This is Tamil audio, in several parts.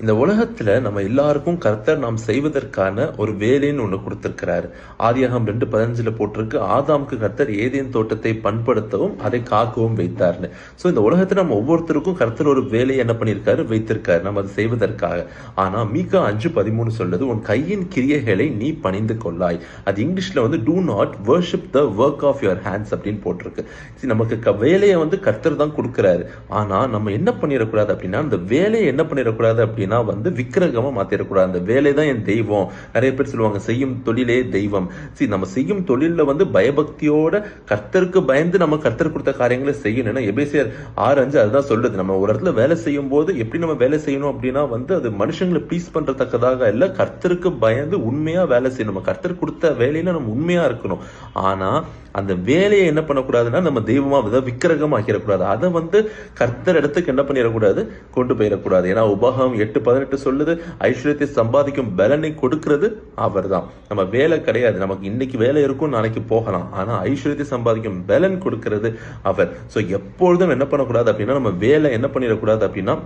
இந்த உலகத்துல நம்ம எல்லாருக்கும் கர்த்தர் நாம் செய்வதற்கான ஒரு வேலைன்னு ஒன்று கொடுத்திருக்கிறாரு. ஆதியாகம் ரெண்டு பதினஞ்சுல போட்டிருக்கு. ஆதாமுக்கு கர்த்தர் ஏதேன் தோட்டத்தை பண்படுத்தவும் அதை காக்கவும் வைத்தார்னு. ஸோ இந்த உலகத்துல நம்ம ஒவ்வொருத்தருக்கும் கர்த்தர் ஒரு வேலையை என்ன பண்ணியிருக்காரு? வைத்திருக்காரு நம்ம அதை செய்வதற்காக. ஆனா மீகா அஞ்சு பதிமூணு சொல்றது உன் கையின் கிரியைகளை நீ பணிந்து கொள்ளாய். அது இங்கிலீஷ்ல வந்து do not worship the work of your hands அப்படின்னு போட்டிருக்கு. நமக்கு க- வேலையை வந்து கர்த்தர் தான் கொடுக்குறாரு. ஆனா நம்ம என்ன பண்ணிடக்கூடாது அப்படின்னா அந்த வேலையை என்ன பண்ணிடக்கூடாது அப்படின்னு வந்து விக்கிரகமா மாற்றிடக்கூடாது அந்த வேலை தான் என் தெய்வம். நிறைய பேர் சொல்லுவாங்க செய்யும் தொழிலே தெய்வம். சரி நம்ம செய்யும் தொழிலில் வந்து பயபக்தியோட கர்த்தருக்கு பயந்து நம்ம கர்த்தர் கொடுத்த காரியங்களை செய்யணும் ஏன்னா எபேசியர் ஆறு அஞ்சு அதுதான் சொல்லுது. நம்ம ஒரு இடத்துல வேலை செய்யும் போது எப்படி நம்ம வேலை செய்யணும் அப்படின்னா வந்து அது மனுஷங்களை ப்ளீஸ் பண்றதக்கதாக இல்லை கர்த்தருக்கு பயந்து உண்மையா வேலை செய்யணும். நம்ம கர்த்தர் கொடுத்த வேலையில நம்ம உண்மையா இருக்கணும். ஆனா அந்த வேலையை என்ன பண்ணக்கூடாதுன்னா நம்ம தெய்வமாக அதாவது விக்கிரகம் ஆகிடக்கூடாது அதை வந்து கர்த்தர் இடத்துக்கு என்ன பண்ணிடக்கூடாது? கொண்டு போயிடக்கூடாது. ஏன்னா உபகம் எட்டு பதினெட்டு சொல்லுது. ஐஸ்வர்யத்தை சம்பாதிக்கும் பலனை கொடுக்கிறது அவர்தான். நம்ம வேலை கிடையாது. நமக்கு இன்னைக்கு வேலை இருக்கும் நாளைக்கு போகலாம். ஆனால் ஐஸ்வர்யத்தை சம்பாதிக்கும் பலன் கொடுக்கிறது அவர். ஸோ எப்பொழுதும் என்ன பண்ணக்கூடாது அப்படின்னா நம்ம வேலை என்ன பண்ணிடக்கூடாது அப்படின்னா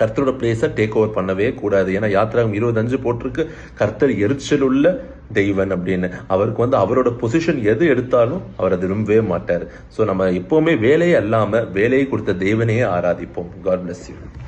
கர்த்தரோட பிளேஸை டேக் ஓவர் பண்ணவே கூடாது. ஏன்னா யாத்திராகம் இருபத்தஞ்சு போட்டிருக்கு. கர்த்தர் எரிச்சல் உள்ள தெய்வன் அப்படின்னு. அவருக்கு வந்து அவரோட பொசிஷன் எது எடுத்தாலும் அவர் அதை விரும்பவே மாட்டார். ஸோ நம்ம எப்போவுமே வேலையே அல்லாமல் வேலையை கொடுத்த தெய்வனையே ஆராதிப்போம். God bless you